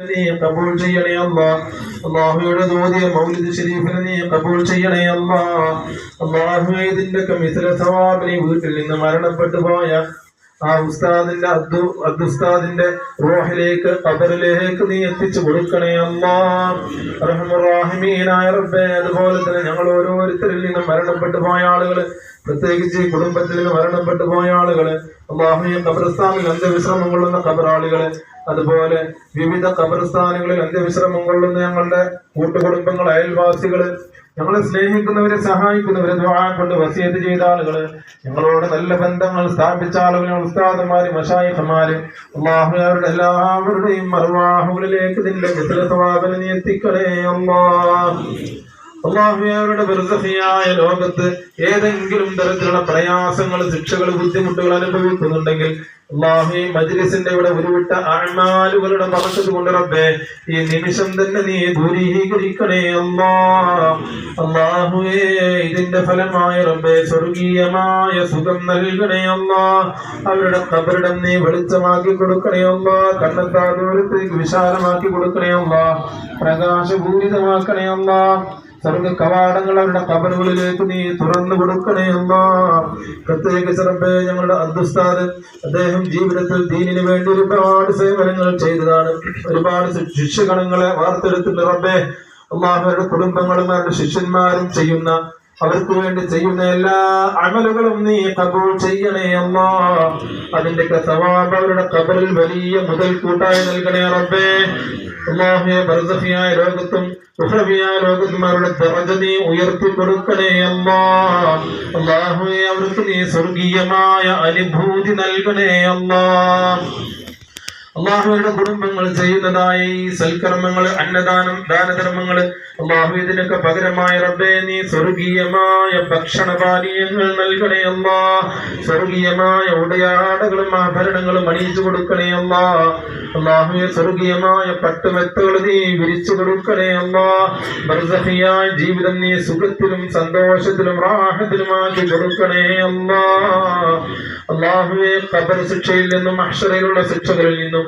നീ കബൂൾ ചെയ്യണേ അല്ലാ. അള്ളാഹുയുടെ തോതിയ മൗലിദ് ഷരീഫിനെ നീ കബൂൾ ചെയ്യണേ അല്ലാ. അള്ളാഹു ഇതിന്റെ മിസില സവാബിനെ വീട്ടിൽ നിന്ന് മരണപ്പെട്ടു പോയ ആ ഉസ്താദിന്റെ അബ്ദു അബ്ദുസ്താദിന്റെ റോഹിലേക്ക് കബറിലേക്ക് നീ എത്തിച്ചു കൊടുക്കണേ അല്ലാ. റഹ്മുറാഹിമീനായ റബ്ബേ അതുപോലെ തന്നെ ഞങ്ങൾ ഓരോരുത്തരിൽ നിന്നും മരണപ്പെട്ടു പോയ ആളുകൾ പ്രത്യേകിച്ച് കുടുംബത്തിൽ നിന്ന് മരണപ്പെട്ടു പോയ ആളുകൾ അള്ളാഹുയെ ഖബർസ്ഥാനിൽ അന്ത്യവിശ്രമം കൊള്ളുന്ന ഖബറാളികൾ അതുപോലെ വിവിധ കബർസ്ഥാനങ്ങളിൽ അന്ത്യവിശ്രമം കൊള്ളുന്ന ഞങ്ങളുടെ കൂട്ടുകുടുംബങ്ങൾ അയൽവാസികൾ ഞങ്ങളെ സ്നേഹിക്കുന്നവരെ സഹായിക്കുന്നവരെ കൊണ്ട് വസിയത്ത് ചെയ്ത ആളുകൾ ഞങ്ങളോട് നല്ല ബന്ധങ്ങൾ സ്ഥാപിച്ച ആളുകൾ ഉസ്താദന്മാര് മഷായിഖന്മാര് അള്ളാഹു അവരുടെ എല്ലാവരുടെയും മറുവാഹുകളിലേക്ക് നിന്റെ മിത്രസവാപന നീ എത്തിക്കണേ അള്ളാ അള്ളാഹുയാരുടെ ബർസഹിയായ ലോകത്ത് ഏതെങ്കിലും തരത്തിലുള്ള പ്രയാസങ്ങൾ ശിക്ഷകൾ ബുദ്ധിമുട്ടുകൾ അനുഭവിക്കുന്നുണ്ടെങ്കിൽ അള്ളാഹി മജ്ലിസിന്റെ ഇവിടെ ഉരുവിട്ട അഴ്മാലുകളുടെ പറച്ചത് കൊണ്ട് റബ്ബേ ഈ നിമിഷം തന്നെ നീ ദൂരീകരിക്കണേ അല്ലാ അള്ളാഹുവേ ഇതിന്റെ ഫലമായ റബ്ബേ സ്വർഗീയമായ സുഖം നൽകണേ അല്ലാ അവരുടെ കബറിടം നീ വെളിച്ചമാക്കി കൊടുക്കണേ അല്ലാ കണ്ണത്താ ദൂരത്തേക്ക് വിശാലമാക്കി കൊടുക്കണേ അല്ലാ പ്രകാശപൂരിതമാക്കണേ അല്ലാ സർവ കവാടങ്ങൾ അവരുടെ കബറുകളിലേക്ക് നീ തുറന്നു കൊടുക്കണേ അമ്മ. പ്രത്യേകിച്ച് റബ്ബേ ഞങ്ങളുടെ അദ്ദുസ്താദ് അദ്ദേഹം ജീവിതത്തിൽ ദീനിന് വേണ്ടി ഒരുപാട് സേവനങ്ങൾ ചെയ്തതാണ്. ഒരുപാട് ശിക്ഷകണങ്ങളെ വാർത്തെടുത്തിട്ടുണ്ട് റബ്ബേ. അള്ളാഹുരുടെ കുടുംബങ്ങളും അവരുടെ ശിഷ്യന്മാരും ചെയ്യുന്ന അവർക്ക് വേണ്ടി ചെയ്യുന്ന എല്ലാ അമലുകളും നീ കബൂൾ ചെയ്യണേ അമ്മ അതിന്റെ സവാബ് അവരുടെ കബറിൽ വലിയ മുതൽ കൂട്ടായി നൽകണേ റബ്ബേ. അള്ളാഹുയെ ബർസഫിയായ ലോകത്തും ലോകത്തും അവരുടെ ഉയർത്തി കൊടുക്കണേ അള്ളാഹുയെ അവർക്ക് നീ സ്വർഗീയമായ അനുഭൂതി നൽകണേ അല്ലാ. അള്ളാഹുവിന്റെ കുടുംബങ്ങൾ ചെയ്യുന്നതായ സൽക്കർമ്മങ്ങൾ അന്നദാനം ദാനധർമ്മങ്ങൾ. അള്ളാഹു ഇതിനൊക്കെ പകരമായ റബ്ബേ നീ സ്വർഗീയമായ ഭക്ഷണപാനീയങ്ങൾ നൽകണേ അല്ലാ. സ്വർഗീയമായ ഉടയാടകളും ആഭരണങ്ങളും അണിയിച്ചു കൊടുക്കണേ അല്ലാ. അള്ളാഹുവെ സ്വർഗീയമായ പട്ടുമെത്തുകൾ നീ വിരിച്ചു കൊടുക്കണേ ബർസഹിയായ ജീവിതം നീ സുഖത്തിലും സന്തോഷത്തിലും റാഹത്തിലുമാക്കി കൊടുക്കണേ അല്ലാ. അള്ളാഹുവെ ഖബർ ശിക്ഷയിൽ നിന്നും അക്ഷരയിലുള്ള ശിക്ഷകളിൽ നിന്നും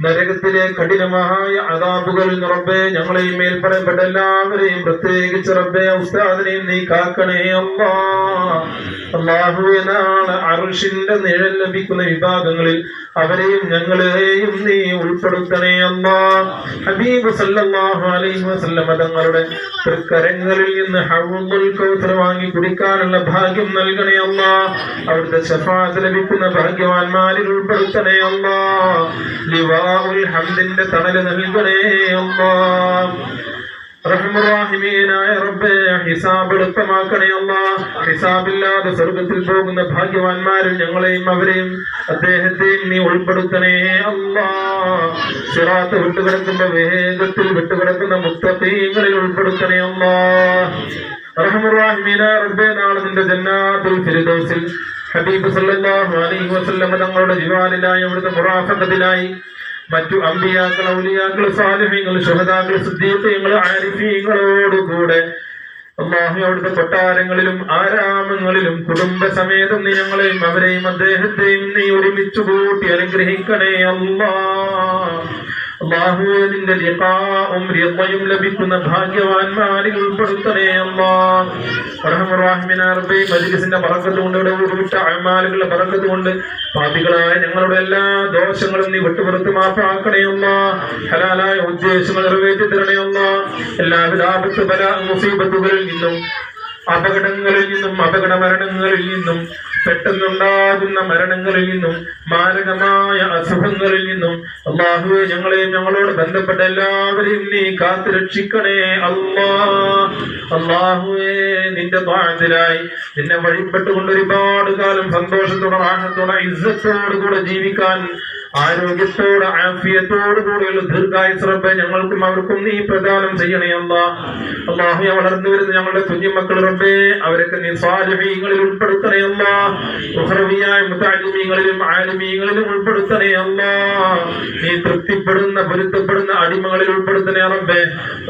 നരകത്തിലെ കഠിനമായ അതാപുകൾ റബ്ബേ ഞങ്ങളെയും മേൽപ്പറയപ്പെട്ട എല്ലാവരെയും പ്രത്യേകിച്ച് റബ്ബേ ഉസ്താദിനെയും നീ കാക്കണേ അമ്മാഹുവിനാണ് അറുഷിന്റെ നിഴൽ ലഭിക്കുന്ന വിഭാഗങ്ങളിൽ അവരെയും ഞങ്ങളെയും നീ ഉൾപ്പെടുത്തണേ അമ്മാ ഹബീബ് സല്ലല്ലാഹു അലൈഹി വസല്ലമ തങ്ങളുടെ തൃക്കരങ്ങളിൽ നിന്ന് ഹൗമുൽ കൗസർ വാങ്ങി കുടിക്കാനുള്ള ഭാഗ്യം നൽകണേ അമ്മാ അവിടുത്തെ ശഫാത്ത് ലഭിക്കുന്ന ഭാഗ്യവാന്മാരിൽ ഉൾപ്പെടുത്തണേ അല്ലാ ഹിസാബില്ലാതെ സ്വർഗത്തിൽ പോകുന്ന ഭാഗ്യവാന്മാരിൽ ഞങ്ങളെയും അവരെയും അദ്ദേഹത്തെയും നീ ഉൾപ്പെടുത്തണേ അല്ലാ വിട്ടുകിടക്കുന്ന വേഗത്തിൽ വിട്ടുകിടക്കുന്ന മുത്തീങ്ങളിൽ ഉൾപ്പെടുത്തണേ അല്ലാ റഹ്മുറാഹിമീനായ ഹബീബ് സല്ലല്ലാഹു അലൈഹി വസല്ലം തങ്ങളുടെ ജീവാനിലായി അവിടുത്തെ മറ്റു അമ്പിയാക്കൾ ഔലിയാക്കൾ സാലിഹ്യങ്ങൾ ശുഹദാക്കൾ സുദ്ധീപ്യങ്ങൾ ആരിഫീങ്ങളോടുകൂടെ അള്ളാഹു അവിടുത്തെ കൊട്ടാരങ്ങളിലും ആരാമങ്ങളിലും കുടുംബസമേതം നീ ഞങ്ങളെയും അവരെയും അദ്ദേഹത്തെയും നീ ഒരുമിച്ച് കൂട്ടി അനുഗ്രഹിക്കണേ അല്ലാ അള്ളാഹുവെ നിന്റെ ലിഖാഉം റിളയും ലഭിക്കുന്ന ഭാഗ്യവാന്മാരിൽ ഉൾപ്പെടുത്തണേ അല്ലാ. റഹ്മുറാഹിമിന റബ്ബേ മജ്ലിസിന്റെ ബറക്കത്ത് കൊണ്ട് ഇവിടെ ഉരുവിട്ട അമാലുകളുടെ ബറക്കത്ത് കൊണ്ട് പാപികളായ ഞങ്ങളുടെ എല്ലാ ദോഷങ്ങളും നീ വിട്ടുപുറത്ത് മാപ്പാക്കണേ അല്ലാ. ഹലാലായ ഉദ്ദേശങ്ങൾ നിറവേറ്റി തരണേ എല്ലാ ആപത്ത് പല മുസീബത്തുകളിൽ നിന്നും അപകടങ്ങളിൽ നിന്നും അപകട മരണങ്ങളിൽ നിന്നും പെട്ടെന്നുണ്ടാകുന്ന മരണങ്ങളിൽ നിന്നും മാരകമായ അസുഖങ്ങളിൽ നിന്നും അള്ളാഹുവെ ഞങ്ങളെയും ഞങ്ങളോട് ബന്ധപ്പെട്ട എല്ലാവരെയും നീ കാത്തു രക്ഷിക്കണേ അള്ളാ അള്ളാഹുവെ നിന്റെ താഴ്ത്തിലായി നിന്നെ വഴിപ്പെട്ടുകൊണ്ട് ഒരുപാട് കാലം സന്തോഷത്തോടെ ആഹത്തോടെ ഇസ്സത്തോടുകൂടെ ജീവിക്കാൻ ആരോഗ്യത്തോടെ ആഫിയത്തോടു കൂടിയുള്ള ദീർഘായുസ്രബ് ഞങ്ങൾക്കും അവർക്കും നീ പ്രദാനം ചെയ്യണേ അല്ല. അള്ളാഹു വളർന്നു വരുന്ന ഞങ്ങളുടെ കുഞ്ഞുമക്കൾ റബ്ബേ അവരൊക്കെ നീ സ്വാരഹീങ്ങളിൽ ഉൾപ്പെടുത്തണേ അല്ല. മുത്താലിമീങ്ങളിലും ആലിമീങ്ങളിലും ഉൾപ്പെടുത്തണേ നീ തൃപ്തിപ്പെടുന്ന പൊരുത്തപ്പെടുന്ന അടിമകളിൽ ഉൾപ്പെടുത്തണേ റബ്ബേ.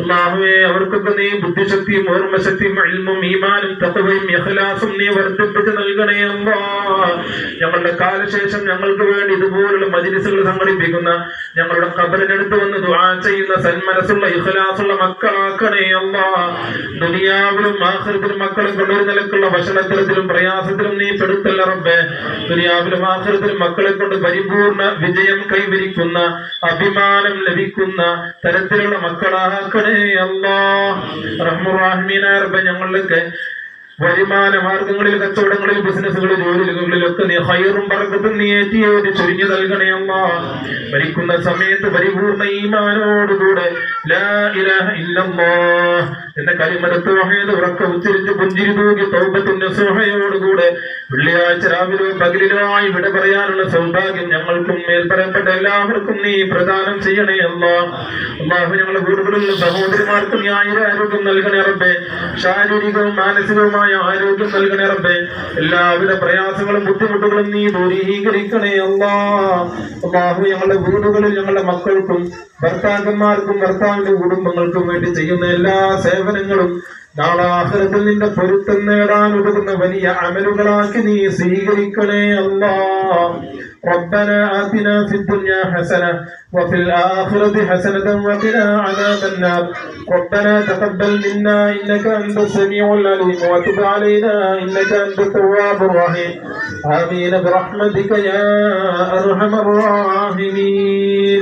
അള്ളാഹുവെ അവർക്കൊക്കെ നീ ബുദ്ധിശക്തിയും ഓർമ്മശക്തിയും അഴിമും ഈമാനും തത്വയും യഹലാസും നീ വർദ്ധിപ്പിച്ച് നൽകണേ അല്ല. ഞങ്ങളുടെ കാലശേഷം ഞങ്ങൾക്ക് വേണ്ടി ഇതുപോലുള്ള മജിലിസുകൾ സംഘടിപ്പിക്കുന്ന ഞങ്ങളുടെ കബറിനടുത്ത് വന്ന് ദുആ ചെയ്യുന്ന സന്മനസ്സുള്ള ഇഖ്ലാസുള്ള മക്കളാക്കണേ അമ്മ ദുനിയാവിലും ആഖിറത്തിലും മക്കളെ കൊണ്ടൊരു നിലക്കുള്ള ഭക്ഷണത്തിലും പ്രയാസത്തിലും നീ പെടുത്തല്ല റബ്ബേ. ദുനിയാവിലും ആഖിറത്തിലും മക്കളെ കൊണ്ട് പരിപൂർണ വിജയം കൈവരിക്കുന്ന അഭിമാനം ലഭിക്കുന്ന തരത്തിലുള്ള മക്കളാക്കണേ അല്ലാ. റഹ്മുറാഹിമീന റബ്ബെ ഞങ്ങളിലൊക്കെ വരുമാന മാർഗങ്ങളിൽ കച്ചവടങ്ങളിൽ ബിസിനസ്സുകളിൽ ജോലികളിലൊക്കെ നീ ഹൈറും പറക്കത്തും നീ ഏറ്റിയോട് ചൊരിഞ്ഞു നൽകണേ അമ്മ മരിക്കുന്ന സമയത്ത് പരിപൂർണ ഈമാനോടുകൂടെ എന്ന കരിമരത്ത് വഹയത് ഉറക്ക ഉച്ചരിച്ച് പുഞ്ചിരി തൂകി തൗപത്തിന്റെ സുഹയോടുകൂടെ വെള്ളിയാഴ്ച രാവിലെ പകലിലുമായി വിട പറയാനുള്ള സൗഭാഗ്യം ഞങ്ങൾക്കും മേൽ പറയപ്പെട്ട എല്ലാവർക്കും നീ പ്രദാനം ചെയ്യണേ അല്ലാ. അള്ളാഹു ഞങ്ങളുടെ കൂടുതലുള്ള സഹോദരിമാർക്കും നീ നൽകണേ റബ്ബേ. ശാരീരികവും മാനസികവുമായ ആരോഗ്യം നൽകണേ റബ്ബേ. എല്ലാവിധ പ്രയാസങ്ങളും ബുദ്ധിമുട്ടുകളും നീ ദൂരീകരിക്കണേ അള്ളാഹു ഞങ്ങളുടെ വീടുകളിൽ ഞങ്ങളുടെ മക്കൾക്കും ഭർത്താക്കന്മാർക്കും ഭർത്താവിന്റെ കുടുംബങ്ങൾക്കും വേണ്ടി ചെയ്യുന്ന എല്ലാ സേവനങ്ങളും നാളെ ആഹ്റത്തിൽ നിന്റെ പൊരുത്തം നേടാൻ ഒടുക്കുന്ന വലിയ അമലുകളാക്കി നീ സ്വീകരിക്കണേ അല്ലാ ربنا آتنا في الدنيا حسنة وفي الآخرة حسنة وقنا عذاب النار ربنا تقبل منا إنك أنت السميع العليم وتب علينا إنك أنت التواب الرحيم آمين برحمتك يا أرحم الراحمين